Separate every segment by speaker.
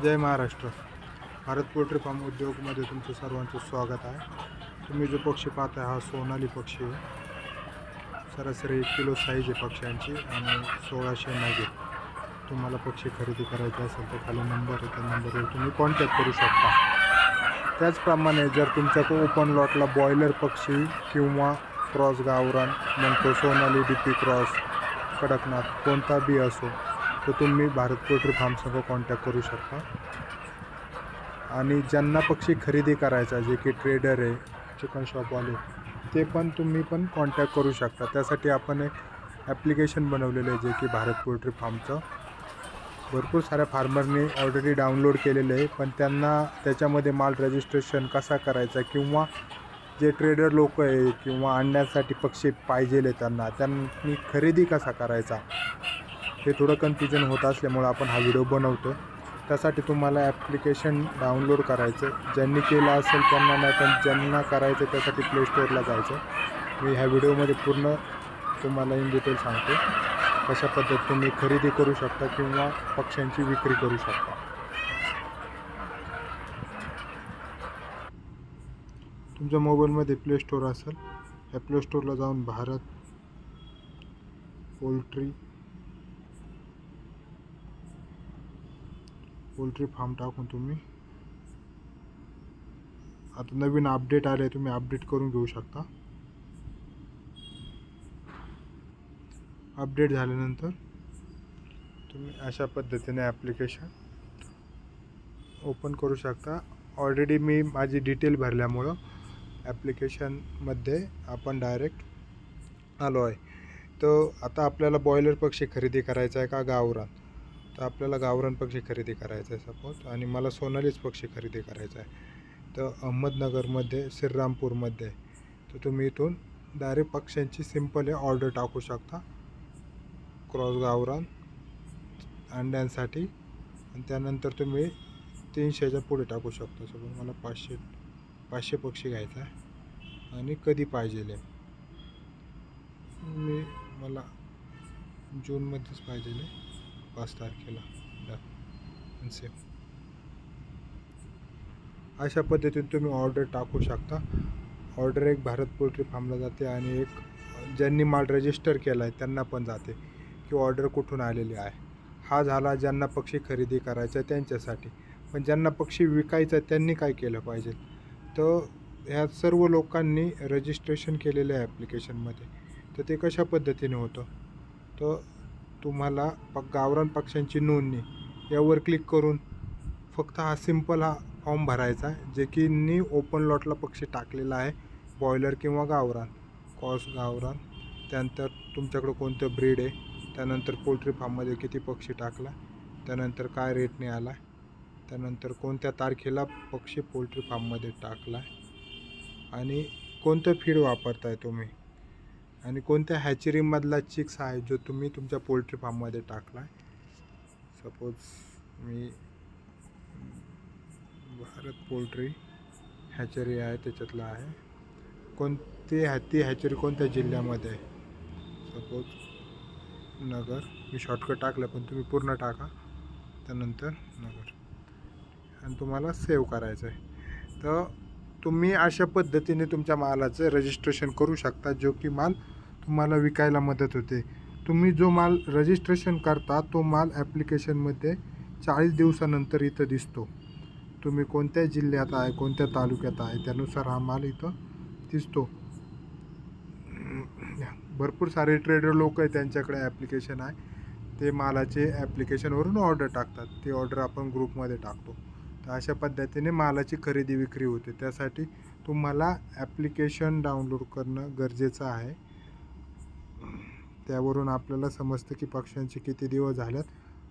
Speaker 1: जय Maharashtra. Bharat poultry farm उद्योगमध्ये तुमचं सर्वांचं स्वागत आहे. तुम्ही जो पक्षी पाहता हा सोनाली पक्षी आहे. सरासरी एक किलो साईज आहे पक्ष्यांची आणि सोळाशे मागे तुम्हाला पक्षी खरेदी करायचे असेल तर खाली नंबर आहे त्या नंबरवर तुम्ही कॉन्टॅक्ट करू शकता. त्याचप्रमाणे जर तुमच्याकडे ओपन लॉटला बॉयलर पक्षी किंवा क्रॉस गावरान म्हणतो Sonali D P cross Kadaknath कोणता बी असो तर तुम्ही भारत पोल्ट्री फार्मसंग कॉन्टॅक्ट करू शकता. आणि ज्यांना पक्षी खरेदी करायचा जे की ट्रेडर आहे चिकन शॉपवाले ते पण तुम्ही पण कॉन्टॅक्ट करू शकता. त्यासाठी आपण एक ॲप्लिकेशन बनवलेलं आहे जे की भारत पोल्ट्री फार्मचं. भरपूर साऱ्या फार्मरनी ऑलरेडी डाउनलोड केलेलं आहे पण त्यांना त्याच्यामध्ये माल रजिस्ट्रेशन कसा करायचा किंवा जे ट्रेडर लोक आहे किंवा आणण्यासाठी पक्षी पाहिजेले त्यांना त्यांनी खरेदी कसा करायचा हे थोडं कन्फ्युजन होत असल्यामुळं आपण हा व्हिडिओ बनवतो. त्यासाठी तुम्हाला ॲप्लिकेशन डाउनलोड करायचं ज्यांनी केलं असेल त्यांना नाही पण ज्यांना करायचं त्यासाठी प्ले स्टोअरला जायचं मी ह्या व्हिडिओमध्ये पूर्ण तुम्हाला इन डिटेल सांगतो. कशा पद्धतीने तुम्ही खरेदी करू शकता किंवा पक्ष्यांची विक्री करू शकता. तुमच्या मोबाईलमध्ये प्ले स्टोअर असेल ह्या प्ले स्टोअरला जाऊन भारत पोल्ट्री पोल्ट्री फार्म टाकून तुम्ही आता नवीन अपडेट आले तुम्ही अपडेट करून घेऊ शकता. अपडेट झाल्यानंतर तुम्ही अशा पद्धतीने ॲप्लिकेशन ओपन करू शकता. ऑलरेडी मी माझी डिटेल भरल्यामुळं ॲप्लिकेशनमध्ये आपण डायरेक्ट आलो आहे तर आता आपल्याला बॉयलर पक्षी खरेदी करायचा आहे का गावरान? तर आपल्याला गावरान पक्षी खरेदी करायचा आहे सपोज आणि मला सोनालीच पक्षी खरेदी करायचा आहे. तर अहमदनगरमध्ये श्रीरामपूरमध्ये तर तुम्ही इथून डायरेक्ट पक्ष्यांची सिंपल आहे ऑर्डर टाकू शकता. क्रॉस गावरान अंड्यांसाठी. आणि त्यानंतर तुम्ही तीनशेच्या पुढे टाकू शकता. सपोज मला पाचशे पाचशे पक्षी घ्यायचा आहे. आणि कधी पाहिजे मी मला जूनमध्येच पाहिजे पाच तारखेला. डन. सेम अशा पद्धतीने तुम्ही ऑर्डर टाकू शकता. ऑर्डर एक भारत पोल्ट्री फार्मला जाते आणि एक ज्यांनी माल रजिस्टर केला आहे त्यांना पण जाते की ऑर्डर कुठून आलेली आहे. हा झाला ज्यांना पक्षी खरेदी करायचा आहे त्यांच्यासाठी. पण ज्यांना पक्षी विकायचा आहे त्यांनी काय केलं पाहिजे? तर ह्या सर्व लोकांनी रजिस्ट्रेशन केलेलं आहे ॲप्लिकेशनमध्ये तर ते कशा पद्धतीने होतं? तर तुम्हाला प गावरान पक्ष्यांची नोंदणी. यावर क्लिक करून फक्त हा सिंपल हा फॉर्म भरायचा आहे जे की नी ओपन लॉटला पक्षी टाकलेला आहे बॉयलर किंवा गावरान. कॉस गावरान. त्यानंतर तुमच्याकडं कोणतं ब्रीड आहे त्यानंतर पोल्ट्री फार्ममध्ये किती पक्षी टाकला त्यानंतर काय रेटने आला त्यानंतर कोणत्या तारखेला पक्षी पोल्ट्री फार्ममध्ये टाकला आणि कोणतं फीड वापरताय तुम्ही? आणि कोणत्या हॅचरीमधला चिक्स आहे जो तुम्ही तुमच्या पोल्ट्री फार्ममध्ये टाकला आहे सपोज मी भारत पोल्ट्री हॅचरी आहे त्याच्यातला आहे. कोणती हॅ ती हॅचरी कोणत्या जिल्ह्यामध्ये आहे? सपोज नगर. मी शॉर्टकट टाकलं पण तुम्ही पूर्ण टाका. त्यानंतर नगर. आणि तुम्हाला सेव्ह करायचं आहे तर तुम्ही अशा पद्धतीने तुमच्या मालाचं रजिस्ट्रेशन करू शकता जो की माल तुम्हाला विकायला मदत होते. तुम्ही जो माल रजिस्ट्रेशन करता तो माल ॲप्लिकेशनमध्ये चाळीस दिवसानंतर इथं दिसतो. तुम्ही कोणत्या जिल्ह्यात आहे कोणत्या तालुक्यात आहे त्यानुसार हा माल इथं दिसतो. भरपूर सारे ट्रेडर लोक आहे त्यांच्याकडे ॲप्लिकेशन आहे. ते मालाचे ॲप्लिकेशनवरून ऑर्डर टाकतात. ते ऑर्डर आपण ग्रुपमध्ये टाकतो. तर अशा पद्धतीने मालाची खरेदी विक्री होते. त्यासाठी तुम्हाला ॲप्लिकेशन डाउनलोड करणं गरजेचं आहे. त्यावरून आपल्याला समजतं की पक्ष्यांचे किती दिवस झाल्यात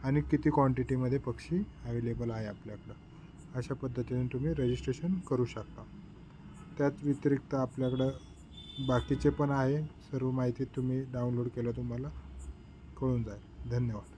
Speaker 1: आणि किती क्वांटिटीमध्ये पक्षी अवेलेबल आहे आपल्याकडं. अशा पद्धतीने तुम्ही रजिस्ट्रेशन करू शकता. त्याच व्यतिरिक्त आपल्याकडं बाकीचे पण आहे. सर्व माहिती तुम्ही डाउनलोड केलं तुम्हाला कळून जाईल. धन्यवाद.